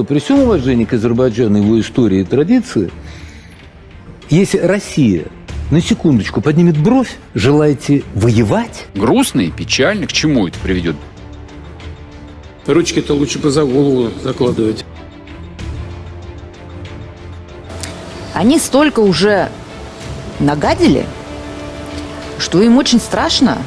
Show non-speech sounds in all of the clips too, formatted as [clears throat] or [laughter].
что при всем уважении к Азербайджану, его истории и традиции, если Россия на секундочку поднимет бровь, желаете воевать? Грустно и печально. К чему это приведет? Ручки-то лучше бы за голову закладывать. Они столько уже нагадили, что им очень страшно.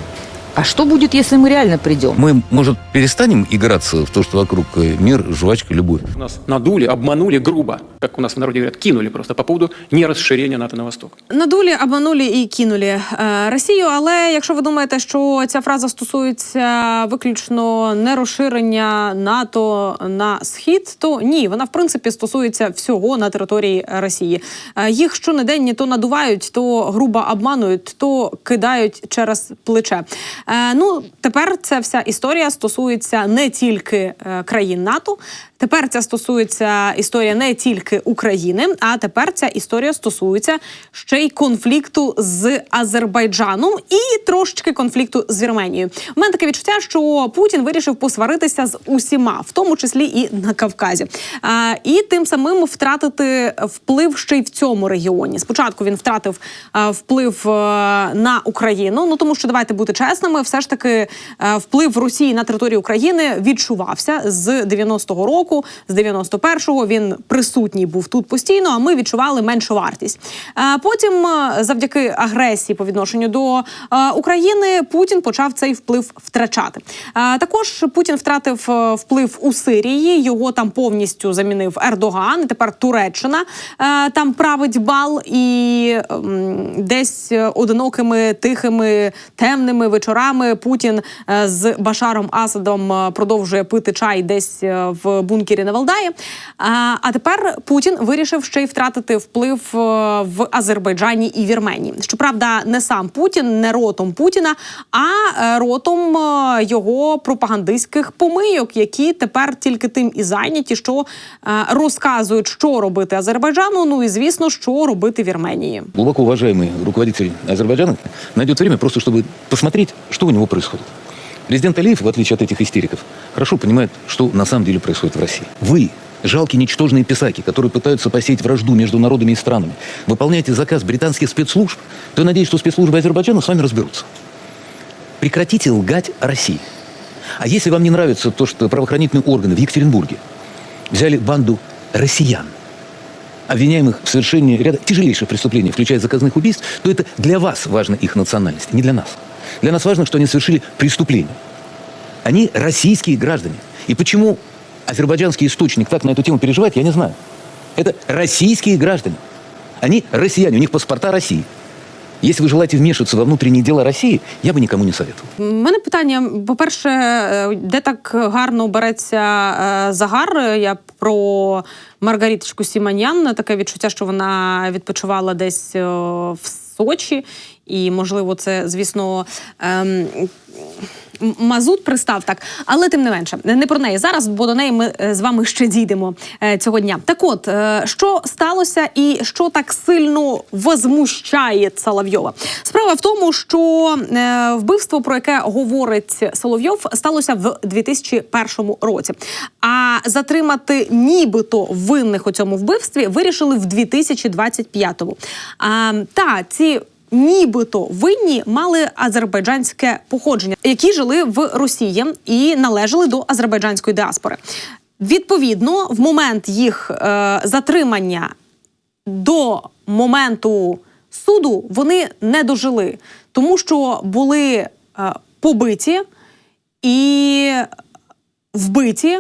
А что будет, если мы реально придем? Мы, может, перестанем играться в то, что вокруг э, мир, жвачка, любовь? Нас надули, обманули грубо, как у нас в народе говорят, кинули просто по поводу нерасширения НАТО на восток. Надулі, обманулі і кинулі е, Росію. Але якщо ви думаєте, що ця фраза стосується виключно нерозширення НАТО на схід, то ні, вона в принципі стосується всього на території Росії. Е, Їх щонедень то надувають, то грубо обманують, то кидають через плече. Е, Ну тепер ця вся історія стосується не тільки е, країн НАТО. Тепер ця стосується історія не тільки України, а тепер ця історія стосується ще й конфлікту з Азербайджаном і трошечки конфлікту з Вірменією. У мене таке відчуття, що Путін вирішив посваритися з усіма, в тому числі і на Кавказі, а, і тим самим втратити вплив ще й в цьому регіоні. Спочатку він втратив а, вплив е, на Україну. Ну тому що давайте бути чесними, все ж таки е, вплив Росії на територію України відчувався з 90-го року, з 91-го він присутній був тут постійно. А ми відчували меншу вартість. Е, Потім, е, завдяки агресії по відношенню до е, України, Путін почав цей вплив втрачати. Також Путін втратив вплив у Сирії. Його там повністю замінив Ердоган. Тепер Туреччина там править бал і ем, десь одинокими, тихими, темними вечорами Путін з Башаром Асадом продовжує пити чай десь в бункері на Валдаї. А, а тепер Путін вирішив ще й втратити вплив е, в Азербайджані і Вірменії. Щоправда, не сам Путін, не ротом Путіна, а е, ротом е, його пропагандистських помийок, які тепер тільки тим і зайняті, що розказують, що робити Азербайджану. Ну і звісно, що робити Вірменії. Глубоко уважаемый руководитель Азербайджана найдет время просто, чтобы посмотреть, что у него происходит. Президент Алиев, в отличие от этих истериков, хорошо понимает, что на самом деле происходит в России. Вы, жалкие ничтожные писаки, которые пытаются посеять вражду между народами и странами, выполняете заказ британских спецслужб, то я надеюсь, что спецслужбы Азербайджана с вами разберутся. Прекратите лгать о России. А если вам не нравится то, что правоохранительные органы в Екатеринбурге взяли банду россиян, обвиняемых в совершении ряда тяжелейших преступлений, включая заказных убийств, то это для вас важна их национальность, не для нас. Для нас важно, что они совершили преступление. Они российские граждане. И почему азербайджанский источник так на эту тему переживает, я не знаю. Это российские граждане. Они россияне, у них паспорта России. Если вы желаете вмешиваться во внутренние дела России, я бы никому не советовал. У мене питання: по-перше, е, де так гарно береться е, загар? Я про Маргариточку Сіманян. Таке відчуття, що вона відпочивала десь е, в Сочі, і можливо, це, звісно. ем, Мазут пристав так, але тим не менше, не про неї зараз, бо до неї ми е, з вами ще дійдемо е, цього дня. Так, от е, що сталося, і що так сильно возмущає Соловйова? Справа в тому, що вбивство, про яке говорить Соловйов, сталося в 2001 році. А затримати нібито винних у цьому вбивстві вирішили в 2025-му. А, та ці нібито винні мали азербайджанське походження, які жили в Росії і належали до азербайджанської діаспори. Відповідно, в момент їх е, затримання до моменту суду вони не дожили, тому що були е, побиті і вбиті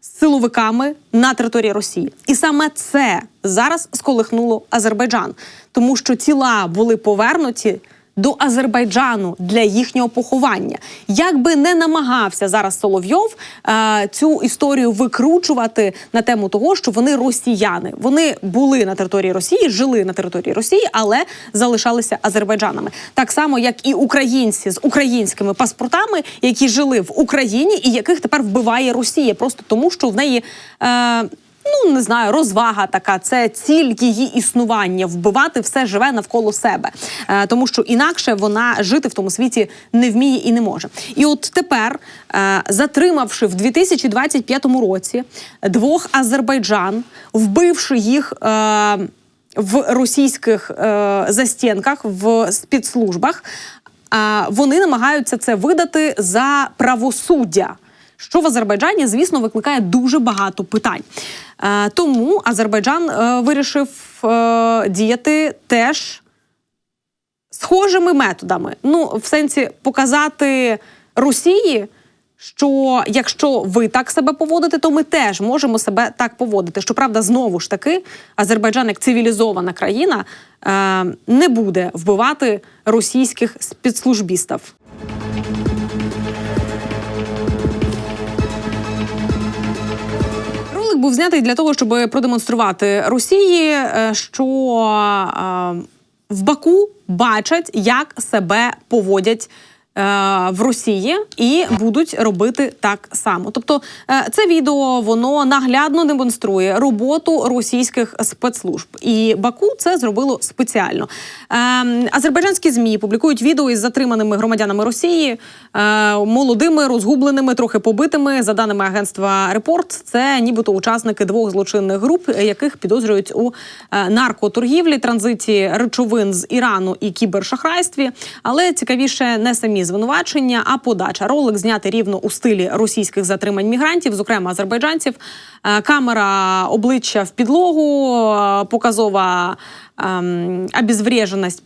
силовиками на території Росії. І саме це зараз сколихнуло Азербайджан, тому що тіла були повернуті. До Азербайджану для їхнього поховання, як би не намагався зараз Соловйов е, цю історію викручувати на тему того, що вони росіяни. Вони були на території Росії, жили на території Росії, але залишалися азербайджанами. Так само, як і українці з українськими паспортами, які жили в Україні і яких тепер вбиває Росія, просто тому що в неї. Е, ну не знаю, розвага така. Це ціль її існування, вбивати все живе навколо себе, Е, тому що інакше вона жити в тому світі не вміє і не може. І от тепер, е, затримавши в 2025 році двох азербайджан, вбивши їх. Е, в російських е, застінках в спецслужбах а вони намагаються це видати за правосуддя. Що в Азербайджані, звісно, викликає дуже багато питань. Е, тому Азербайджан е, вирішив е, діяти теж схожими методами. Ну, в сенсі показати Росії, що якщо ви так себе поводите, то ми теж можемо себе так поводити. Щоправда, знову ж таки, Азербайджан як цивілізована країна не буде вбивати російських спецслужбістів. Був знятий для того, щоб продемонструвати Росії, е, що е, в Баку бачать, як себе поводять. Е, В Росії і будуть робити так само. Тобто, е, це відео воно наглядно демонструє роботу російських спецслужб, і Баку це зробило спеціально. Е, Азербайджанські змі публікують відео із затриманими громадянами Росії, молодими, розгубленими, трохи побитими. За даними агентства Репорт, це нібито учасники двох злочинних груп, яких підозрюють у наркоторгівлі, транзиті речовин з Ірану і кібершахрайстві. Але цікавіше не самі звинувачення, а подача. Ролик зняти рівно у стилі російських затримань мігрантів, зокрема азербайджанців. Е, Камера обличчя в підлогу, е, показова ем,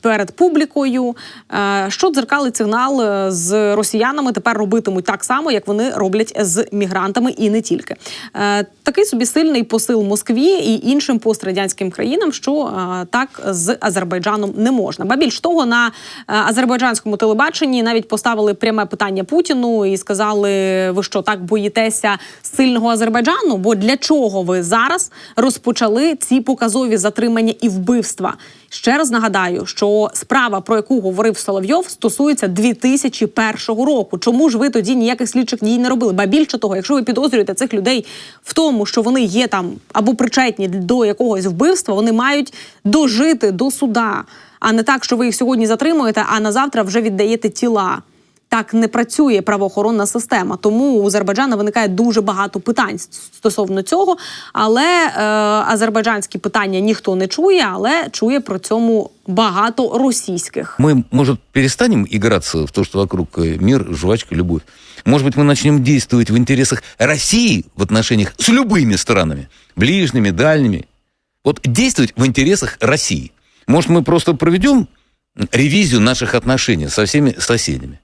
перед публікою, е, що дзеркалить сигнал е, з росіянами тепер робитимуть так само, як вони роблять з мігрантами, і не тільки. Е, Такий собі сильний посил Москві і іншим пострадянським країнам, що так з Азербайджаном не можна. Ба більш того, на азербайджанському телебаченні навіть поставили пряме питання Путіну і сказали: ви що так боїтеся сильного Азербайджану? Бо для чого ви зараз розпочали ці показові затримання і вбивства? Ще раз нагадаю, що справа, про яку говорив Соловйов, стосується 2001 року. Чому ж ви тоді ніяких слідчих дій не робили? Ба більше того, якщо ви підозрюєте цих людей в тому, що вони є там або причетні до якогось вбивства, вони мають дожити до суда, а не так, що ви їх сьогодні затримуєте, а на завтра вже віддаєте тіла Так не працює правоохоронна система. Тому у Азербайджана виникає дуже багато питань стосовно цього. Але е, азербайджанські питання ніхто не чує, але чує про цьому багато російських. Мы, может, перестанем играться в то, что вокруг э, мир, жвачка, любовь? Может быть, мы начнем действовать в интересах России в отношениях с любыми странами, ближними, дальними? Вот действовать в интересах России. Может, мы просто проведем ревизию наших отношений со всеми соседями?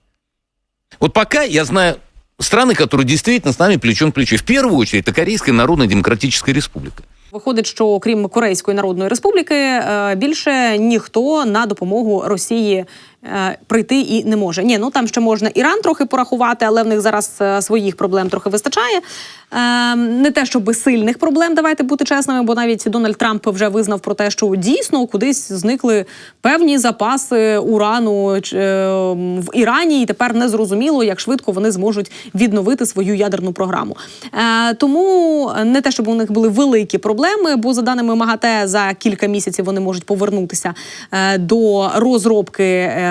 Вот пока я знаю страны, которые действительно с нами плечом к плечу. В первую очередь, это Корейская Народно-Демократическая Республика. Виходить, що окрім Корейської Народної Республіки е, більше ніхто на допомогу Росії е, прийти і не може. Ні, ну там ще можна Іран трохи порахувати, але в них зараз е, своїх проблем трохи вистачає. Е, Не те, щоб сильних проблем, давайте бути чесними, бо навіть Дональд Трамп вже визнав про те, що дійсно кудись зникли певні запаси урану е, в Ірані, і тепер не зрозуміло, як швидко вони зможуть відновити свою ядерну програму. Е, Тому не те, щоб у них були великі проблеми, бо за даними МАГАТЕ за кілька місяців вони можуть повернутися е, до розробки е,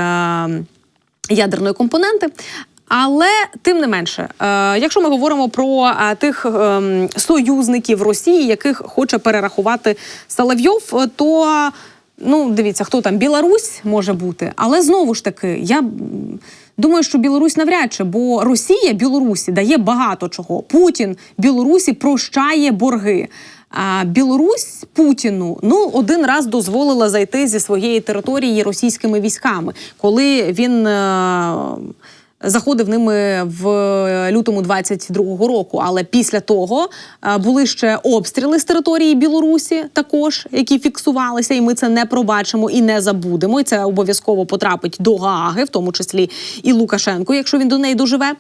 ядерної компоненти. Але тим не менше, е, якщо ми говоримо про е, тих е, союзників Росії, яких хоче перерахувати Соловйов, е, то ну дивіться, хто там Білорусь може бути, але знову ж таки, я думаю, що Білорусь навряд чи, бо Росія Білорусі дає багато чого. Путін Білорусі прощає борги. А Білорусь Путіну ну один раз дозволила зайти зі своєї території російськими військами, коли він. е, Заходив ними в лютому 22-го року, але після того е, були ще обстріли з території Білорусі, також які фіксувалися, і ми це не пробачимо і не забудемо. І це обов'язково потрапить до Гааги, в тому числі і Лукашенко, якщо він до неї доживе.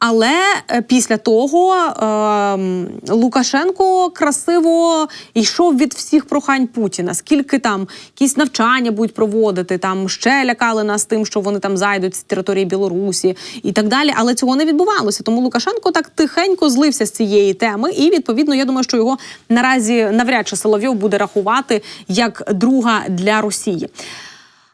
Але е, після того ем, Лукашенко красиво йшов від всіх прохань Путіна. Скільки там якісь навчання будуть проводити, там ще лякали нас тим, що вони там зайдуть з території Білорусі і так далі. Але цього не відбувалося. Тому Лукашенко так тихенько злився з цієї теми. І відповідно, я думаю, що його наразі навряд чи Соловйов буде рахувати як друга для Росії.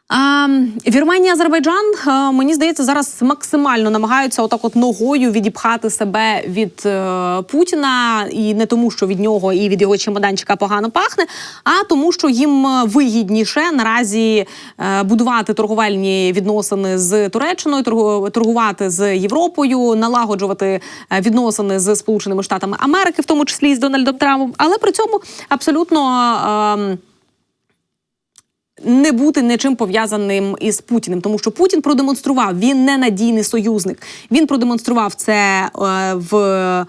А, Вірменія, Азербайджан, а, мені здається, зараз максимально намагаються отак от ногою відіпхати себе від е, Путіна, і не тому, що від нього і від його чемоданчика погано пахне, а тому, що їм е, вигідніше наразі е, будувати торговельні відносини з Туреччиною, торгу- торгувати з Європою, налагоджувати е, відносини з Сполученими Штатами Америки, в тому числі і з Дональдом Трампом, але при цьому абсолютно. ем, не бути нічим пов'язаним із Путіним, тому що Путін продемонстрував, він ненадійний союзник. Він продемонстрував це е, в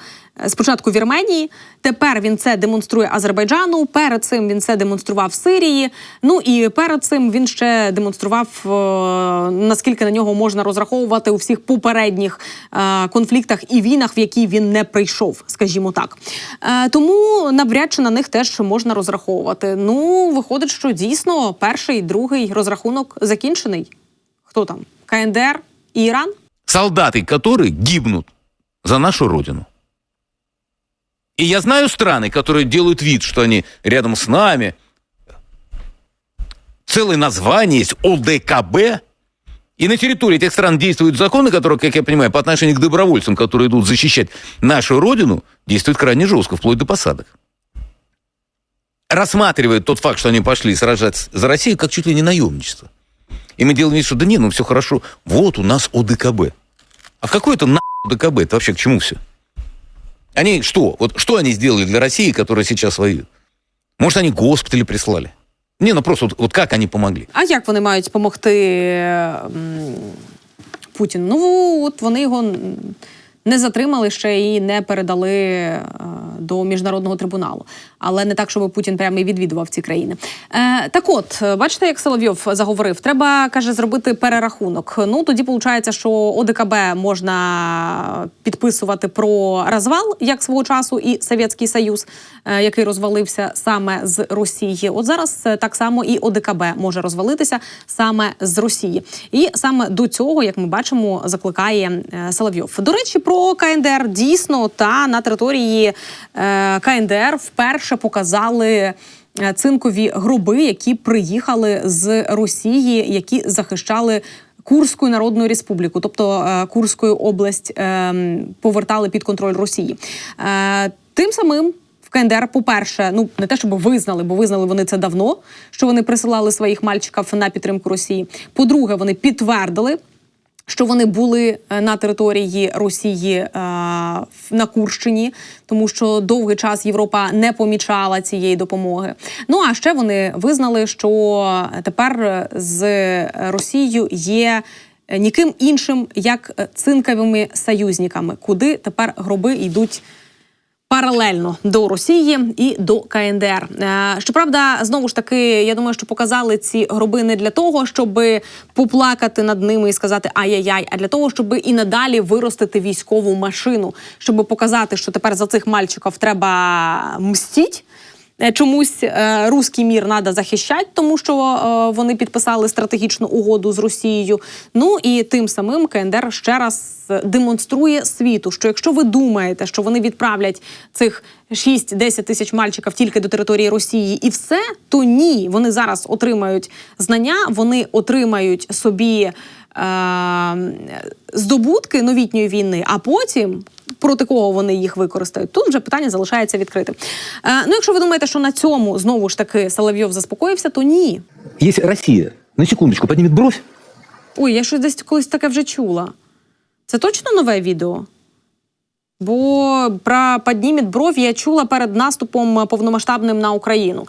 спочатку Вірменії. Тепер він це демонструє Азербайджану. Перед цим він це демонстрував Сирії. Ну і перед цим він ще демонстрував е, наскільки на нього можна розраховувати у всіх попередніх е, конфліктах і війнах, в які він не прийшов, скажімо так. Е, тому навряд чи на них теж можна розраховувати. Ну, виходить, що дійсно перший, другий розрахунок закінчений. Хто там? КНДР і Іран? солдаты, которые гибнут за нашу родину. И я знаю страны, которые делают вид, что они рядом с нами. Целое название есть ОДКБ. И на территории этих стран действуют законы, которые, как я понимаю, по отношению к добровольцам, которые идут защищать нашу родину, действуют крайне жестко, вплоть до посадок. Рассматривают тот факт, что они пошли сражаться за Россию, как чуть ли не наемничество. И мы делаем вид, что да не, ну все хорошо. Вот у нас ОДКБ. А в какой это на ОДКБ? Это вообще к чему все? Они что? Вот что они сделали для России, которая сейчас воюет? Может, они госпитали прислали? Не, ну просто вот, вот как они помогли? А як вони мають допомогти Путіну? Ну от вони його не затримали ще і не передали е, до міжнародного трибуналу. Але не так, щоб Путін прямо і відвідував ці країни. Е, так от, бачите, як Соловйов заговорив, треба каже зробити перерахунок. Ну тоді виходить, що ОДКБ можна підписувати про розвал, як свого часу, і Совєтський Союз, е, який розвалився саме з Росії. От зараз е, так само і ОДКБ може розвалитися саме з Росії. І саме до цього, як ми бачимо, закликає е, Соловйов. До речі, про КНДР дійсно та на території е, КНДР вперше показали. е, Цинкові гроби, які приїхали з Росії, які захищали Курську Народну Республіку, тобто е, Курську область е, повертали під контроль Росії. Тим самим в КНДР, по-перше, ну не те, щоб визнали, бо визнали вони це давно, що вони присилали своїх мальчиків на підтримку Росії. По-друге, вони підтвердили. Що вони були е, на території Росії е, на Курщині, тому що довгий час Європа не помічала цієї допомоги. Ну а ще вони визнали, що тепер з Росією є е, ніким іншим як е, цинковими союзниками, куди тепер гроби йдуть паралельно до Росії і до КНДР. Е, Щоправда, знову ж таки, я думаю, що показали ці гроби не для того, щоб поплакати над ними і сказати ай-яй-яй, а для того, щоб і надалі виростити військову машину, щоб показати, що тепер за цих мальчиків треба мстіть. Е, Чомусь е, руський мір треба захищати, тому що е, вони підписали стратегічну угоду з Росією. Ну і тим самим КНДР ще раз демонструє світу, що якщо ви думаєте, що вони відправлять цих 6-10 тисяч мальчиків тільки до території Росії, і все, то ні, вони зараз отримають знання, вони отримають собі. Е, Здобутки новітньої війни, а потім проти кого вони їх використають. Тут вже питання залишається відкритим. Е, ну, якщо ви думаєте, що на цьому знову ж таки Соловйов заспокоївся, то ні. Если Россия на секундочку поднимет бровь, Ой, я щось десь колись таке вже чула. Це точно нове відео? Бо про піднімет бров я чула перед наступом повномасштабним на Україну.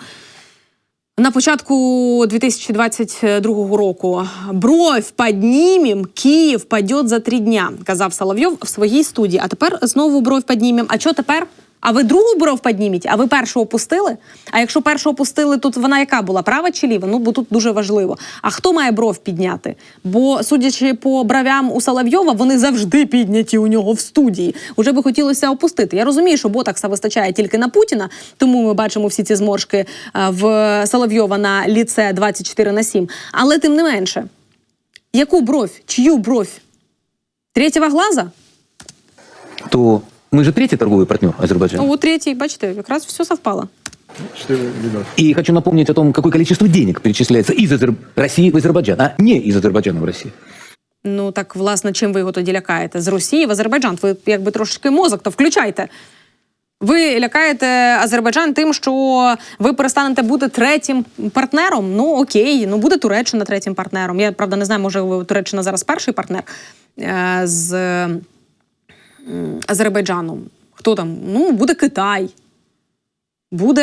На початку 2022 року бровь піднімем, Київ падет за три дня, казав Соловйов в своїй студії. А тепер знову бровь піднімем. А що тепер? А ви другу бров підніміть, а ви першу опустили? А якщо першу опустили, тут вона яка була? Права чи ліва? Ну, бо тут дуже важливо. А хто має бров підняти? Бо, судячи по бровям у Соловйова, вони завжди підняті у нього в студії. Уже би хотілося опустити. Я розумію, що ботакса вистачає тільки на Путіна, тому ми бачимо всі ці зморшки е, в Соловйова на ліце 24 на 7. Але тим не менше, яку бровь? Чию бровь? Третього глаза? То мы же третий торговый партнер Азербайджана. Ну, третій, бачите, якраз все совпало. И хочу напомнить о том, какое количество денег перечисляется из Азер... России в Азербайджан, а не из Азербайджана в Россию. Ну так власне, чим ви його тоді лякаєте? З Росії в Азербайджан. Ви якби трошки мозок, то включайте. Ви лякаєте Азербайджан тим, що ви перестанете бути третім партнером. Ну окей, ну буде Туреччина третім партнером. Я правда не знаю, може Туреччина зараз перший партнер е, з Азербайджаном. Хто там? Ну, буде Китай. Буде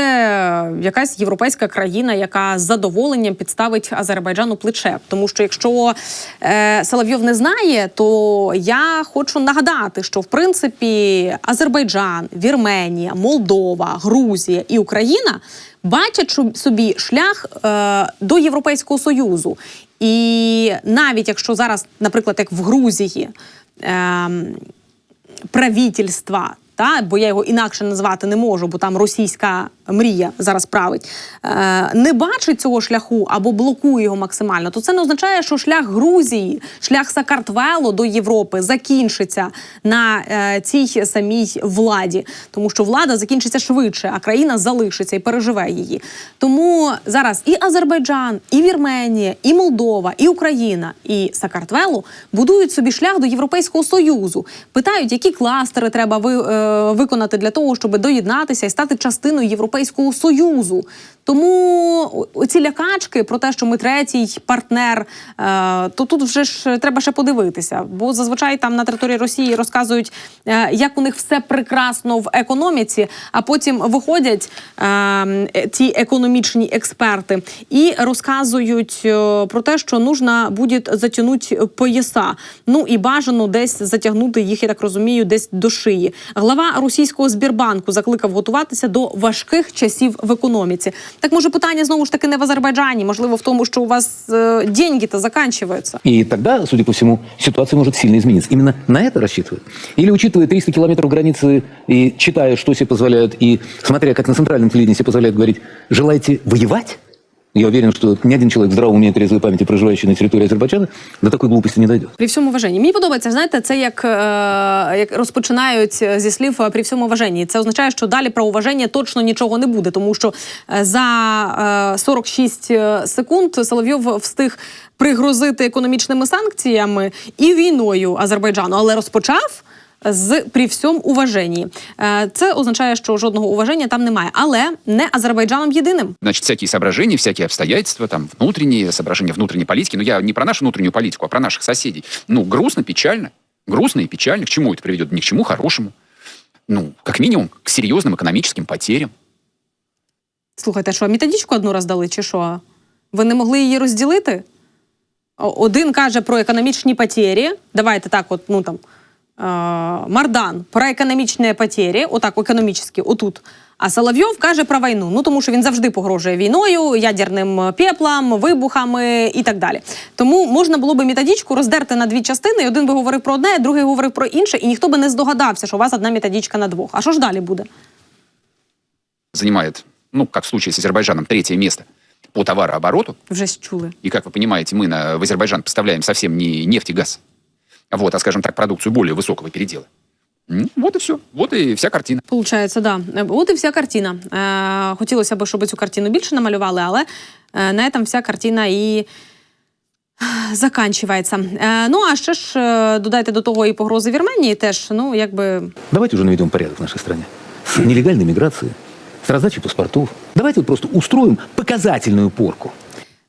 якась європейська країна, яка з задоволенням підставить Азербайджану плече. Тому що якщо е, Соловйов не знає, то я хочу нагадати, що в принципі Азербайджан, Вірменія, Молдова, Грузія і Україна бачать собі шлях е, до Європейського союзу. І навіть якщо зараз, наприклад, як в Грузії. Е, правительства, та, бо я його інакше назвати не можу, бо там російська мрія зараз править, е, не бачить цього шляху або блокує його максимально, то це не означає, що шлях Грузії, шлях Сакартвело до Європи закінчиться на е, цій самій владі, тому що влада закінчиться швидше, а країна залишиться і переживе її. Тому зараз і Азербайджан, і Вірменія, і Молдова, і Україна, і Сакартвело будують собі шлях до Європейського союзу. Питають, які кластери треба ви, е, виконати для того, щоб доєднатися і стати частиною Європейського союзу. Тому ці лякачки про те, що ми третій партнер, е, то тут вже ж треба ще подивитися. Бо зазвичай там на території Росії розказують, е, як у них все прекрасно в економіці, а потім виходять е, ті економічні експерти і розказують е, про те, що нужно буде затягнути пояса. Ну і бажано десь затягнути їх, я так розумію, десь до шиї. Глава російського Збірбанку закликав готуватися до важких часів в економіці. Так може питання знову ж таки не в Азербайджані, можливо, в тому, що у вас е, деньги-то заканчиваються. И тогда, судя по всему, ситуация может сильно измениться. Именно на это рассчитывают? Или учитывая 300 километров границы и читая, что себе позволяют, и смотря, как на центральном телевидении себе позволяют говорить, желаете воевать? Я уверен, что ни один человек здраво умеет трезвой памяти, проживающий на территории Азербайджана, до такой глупости не дойдет. При всьому уваженні. Мені подобається, знаєте, це як, е, як е, зі слів е, при всьому уваженні. Це означає, що далі про уваження точно нічого не буде, тому що е, за е, 46 секунд Соловйов встиг пригрозити економічними санкціями і війною Азербайджану, але розпочав. З при всьому уваженні. Е, Це означає, що жодного уваження там немає, але не Азербайджаном єдиним. Значит, всякие соображения, всякие обстоятельства, там, внутренние соображения внутренней политики. Но я не про нашу внутреннюю политику, а про наших соседей. Ну, грустно, печально. Грустно и печально. К чему это приведет? Ни к чему хорошему. Ну, как минимум, к серьезным экономическим потерям. Слухайте, що методичку одну роздали, чи що? Ви не могли її розділити? О- Один каже про економічні потері. Давайте так, от, ну там е- Мардан про економічні потері, отак, економічні, отут. А Соловйов каже про війну. Ну тому що він завжди погрожує війною, ядерним пеплом, вибухами і так далі. Тому можна було би методичку роздерти на дві частини, і один би говорив про одне, другий говорив про інше, і ніхто би не здогадався, що у вас одна методичка на двох. А що ж далі буде? Занимает, ну, как в случае с Азербайджаном, третье место по товарообороту. Вже чули. И, как вы понимаете, мы на, в Азербайджан поставляем совсем не нефть и газ, вот, а, скажем так, продукцию более высокого передела. Вот и все. Вот и вся картина. Получається, да. От і вся картина. Е, хотілося б, щоб цю картину більше намалювали, але е, на этом вся картина і е, заканчивається. Е, ну а ще ж додайте до того і погрози Вірменії теж, ну якби Давайте уже наведем порядок в нашей стране. С нелегальной миграцией, с раздачей паспортов. Давайте вот просто устроим показательную порку.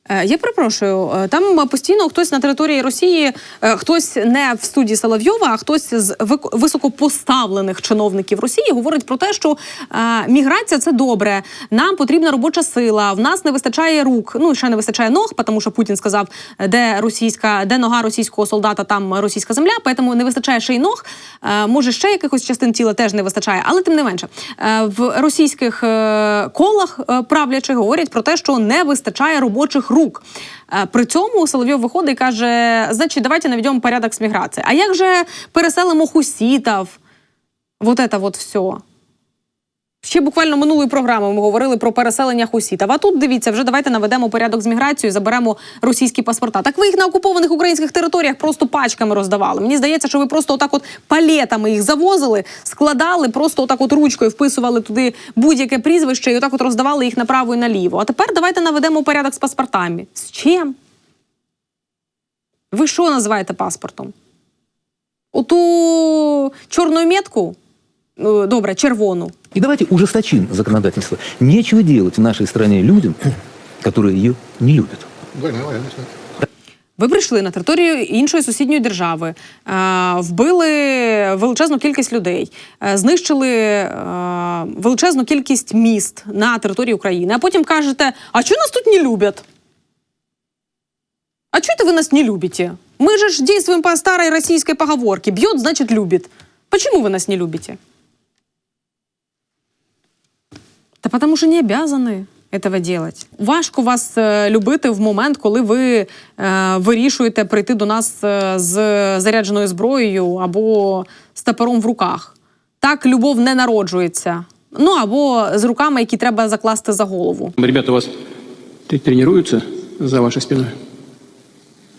Е, Я перепрошую, е, там постійно хтось на території Росії, е, хтось не в студії Соловйова, а хтось з високопоставлених чиновників Росії говорить про те, що е, міграція це добре. Нам потрібна робоча сила. В нас не вистачає рук. Ну ще не вистачає ног, тому що Путін сказав, де російська, де нога російського солдата, там російська земля. Тому не вистачає ще й ног. Е, може, ще якихось частин тіла теж не вистачає, але тим не менше, е, в російських е, колах е, правлячих говорять про те, що не вистачає робочих рук. Е, При цьому Соловйов виходить і каже: значить, давайте наведемо порядок з міграцією. А як же переселимо хусітів? Вот это вот все. Ще буквально минулої програми ми говорили про переселення хусітів. А тут дивіться, вже давайте наведемо порядок з міграцією, заберемо російські паспорта. Так ви їх на окупованих українських територіях просто пачками роздавали. Мені здається, що ви просто отак от палетами їх завозили, складали, просто отак от ручкою вписували туди будь-яке прізвище і отак от роздавали їх направо і наліво. А тепер давайте наведемо порядок з паспортами. З чим? Ви що називаєте паспортом? Оту чорну метку? Ну, Добре, червону. И давайте ужесточим законодательство. Нечего делать в нашей стране людям, которые ее не любят. Ви прийшли на територію іншої сусідньої держави, е, вбили величезну кількість людей, е, знищили е, величезну кількість міст на території України, а потім кажете: а чого нас тут не люблять? А чого ви нас не любите? Мы же ж действуем по старой российской поговорке. Бьет, значит, любит. Почему вы нас не любите? Та потому що не обязаны этого делать. Важко вас е, любити в момент, коли ви е, вирішуєте прийти до нас е, з зарядженою зброєю або з топором в руках. Так любов не народжується. Ну або з руками, які треба закласти за голову. Ребята у вас тренуються за вашою спиной?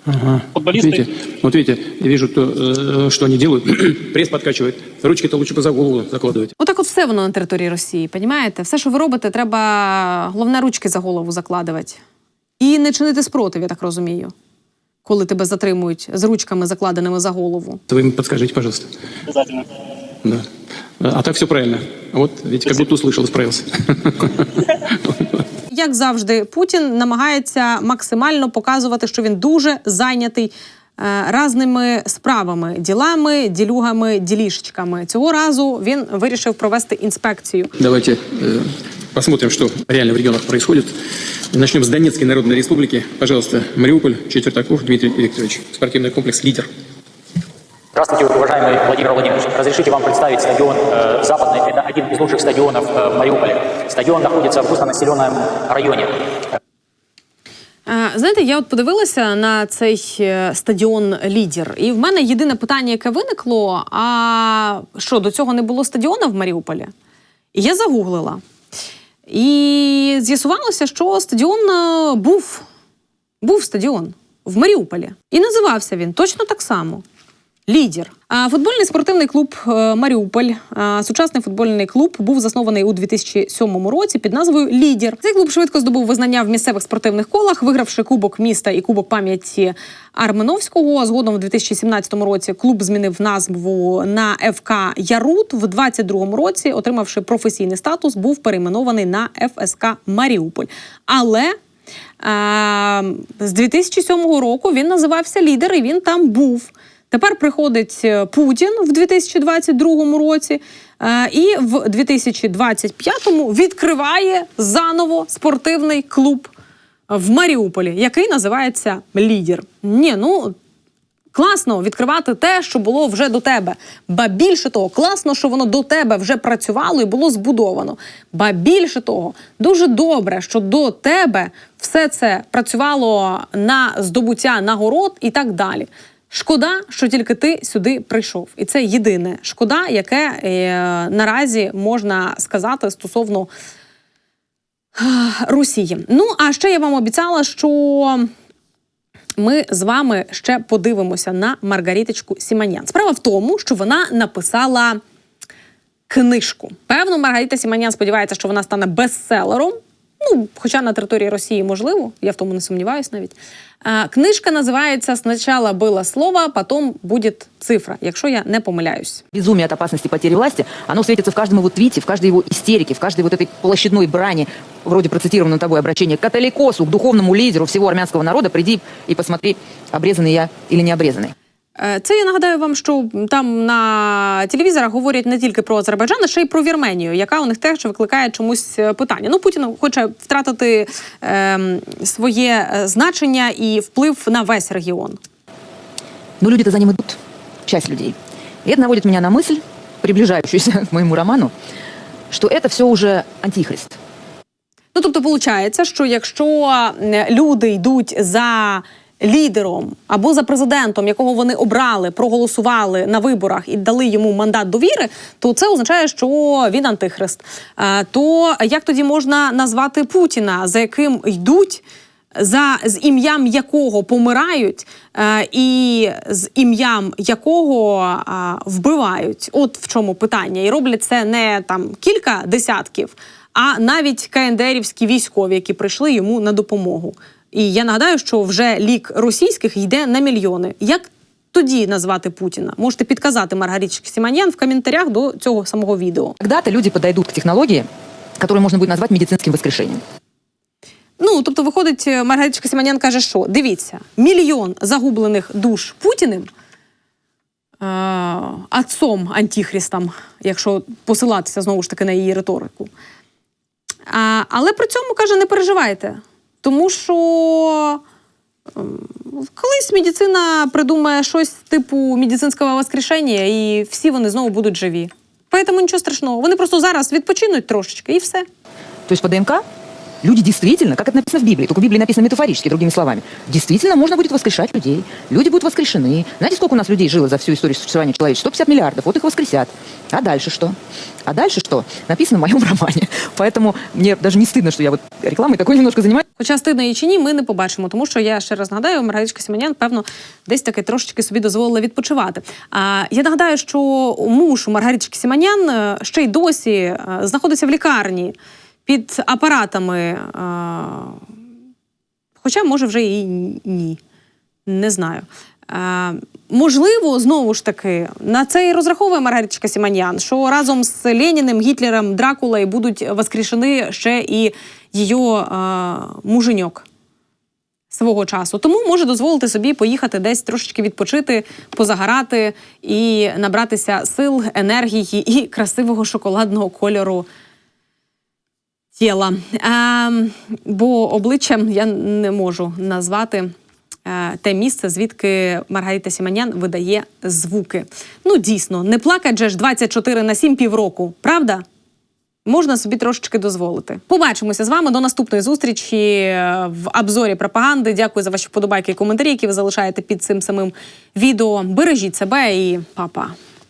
Ага. Футболисты. Видите, вот видите, я вижу, то, э, что они делают. [clears throat] Пресс подкачивает. Ручки-то лучше бы за голову закладывать. Отак от все воно на території Росії, понімаєте? Все, що ви робите, треба головне ручки за голову закладувати. І не чинити спротив, я так розумію, коли тебе затримують з ручками, закладеними за голову. Вы им подскажите, пожалуйста. Обязательно. Да. А так все правильно. Вот, видите, как будто услышал, исправился. [laughs] [laughs] Як завжди, Путін намагається максимально показувати, що він дуже зайнятий е, разними справами, ділами, ділюгами, ділішечками. Цього разу він вирішив провести інспекцію. Давайте э, посмотрим, что реально в регионах происходит. Начнем с Донецкой Народной Республики. Пожалуйста, Мариуполь, Четвертаков Дмитрий Викторович. Спортивный комплекс «Лидер». Здравствуйте, уважаемый Владимир Владимирович. Разрешите вам представить стадион э, Западный. Это один из лучших стадионов э, в Мариуполе. Стадион находится в густонаселенном районе. Е, Знаєте, я от подивилася на цей е, стадіон Лідер, і в мене єдине питання, яке виникло: а що до цього не було стадіона в Маріуполі? І я загуглила. І з'ясувалося, що стадіон е, був. Був стадіон в Маріуполі. І називався він точно так само. Лідер. А футбольний спортивний клуб е, Маріуполь, сучасний футбольний клуб, був заснований у 2007 році під назвою Лідер. Цей клуб швидко здобув визнання в місцевих спортивних колах, вигравши Кубок міста і Кубок пам'яті Арменовського. Згодом в 2017 році клуб змінив назву на ФК Ярут. В 2022 році, отримавши професійний статус, був перейменований на ФСК Маріуполь. Але а, з 2007 року він називався Лідер, і він там був. Тепер приходить е, Путін в 2022 році, е, і в 2025-му відкриває заново спортивний клуб в Маріуполі, який називається Лідер. Ні, ну класно відкривати те, що було вже до тебе. Ба більше того, класно, що воно до тебе вже працювало і було збудовано. Ба більше того, дуже добре, що до тебе все це працювало на здобуття нагород і так далі. Шкода, що тільки ти сюди прийшов, і це єдине шкода, яке е, наразі можна сказати стосовно Росії. Ну а ще я вам обіцяла, що ми з вами ще подивимося на Маргариточку Сіманян. Справа в тому, що вона написала книжку. Певно, Маргарита Сіманян сподівається, що вона стане бестселером. Ну, хоча на території Росії можливо, я в тому не сомніваюсь навіть. А, книжка називається «Сначала было слово, потом будет цифра», якщо я не помиляюсь. Безумие от опасности потери власти, оно светится в каждом его твите, в каждой его истерике, в каждой вот этой площадной брани вроде процитированное тобой обращение к католикосу, к духовному лидеру всего армянского народа, приди и посмотри, обрезанный я или не обрезанный. Е, Це я нагадаю вам, що там на телевізорах говорять не тільки про Азербайджан, а ще й про Вірменію, яка у них теж викликає чомусь е, питання. Ну, Путін хоче втратити ем, своє е, значення і вплив на весь регіон. Но люди-то за ним идут, часть людей. И это наводит меня на мысль, приближающуюся [laughs] к моему роману, что это все уже антихрист. Ну тобто, виходить, що якщо е, люди йдуть за лідером або за президентом, якого вони обрали, проголосували на виборах і дали йому мандат довіри, то це означає, що він антихрист. Е, То як тоді можна назвати Путіна, за яким йдуть? За з ім'ям якого помирають, е, і з ім'ям якого е, вбивають, от в чому питання, і роблять це не там кілька десятків, а навіть КНДРівські військові, які прийшли йому на допомогу. І я нагадаю, що вже лік російських йде на мільйони. Як тоді назвати Путіна? Можете підказати Маргарічці Сіманян в коментарях до цього самого відео. Когда-то люди подойдут к технологии, которую можно будет назвать медицинским воскрешением. Ну тобто, виходить, Маргаричка Сіманян каже, що дивіться, мільйон загублених душ Путіним. е, Отцом антихрістам, якщо посилатися знову ж таки на її риторику. А, але при цьому каже, не переживайте. Тому що ем, колись медицина придумає щось типу медицинського воскрешення, і всі вони знову будуть живі. Поэтому нічого страшного. Вони просто зараз відпочинуть трошечки і все. Тобто по ДНК люди действительно, как это написано в Библии, только в Библии написано метафорически, другими словами, действительно можно будет воскрешать людей. Люди будут воскрешены. Знаете, сколько у нас людей жило за всю историю существования человечества? 150 миллиардов. Вот их воскресят. А дальше что? А дальше что? Написано в моем [laughs] романе. Поэтому мне даже не стыдно, что я вот рекламой такой немножко занимаюсь. Хоча стидно її чи ні, ми не побачимо, тому що я ще раз нагадаю, Маргаричка Сіманян, певно, десь таки трошечки собі дозволила відпочивати. А я нагадаю, що муж у Маргарички Сіманян е, ще й досі е, знаходиться в лікарні під апаратами. е, Хоча, може, вже і ні. Не знаю. Е, можливо, знову ж таки, на це і розраховує Маргаричка Сіманян, що разом з Леніним, Гітлером, Дракулою будуть воскрешені ще і її е, муженьок свого часу. Тому може дозволити собі поїхати десь трошечки відпочити, позагорати і набратися сил, енергії і красивого шоколадного кольору тіла. Е, бо обличчям я не можу назвати е, те місце, звідки Маргарита Сіманян видає звуки. Ну, дійсно, не плакать же ж 24 на 7 півроку, правда? Можна собі трошечки дозволити. Побачимося з вами до наступної зустрічі е, в обзорі пропаганди. Дякую за ваші вподобайки і коментарі, які ви залишаєте під цим самим відео. Бережіть себе і па-па.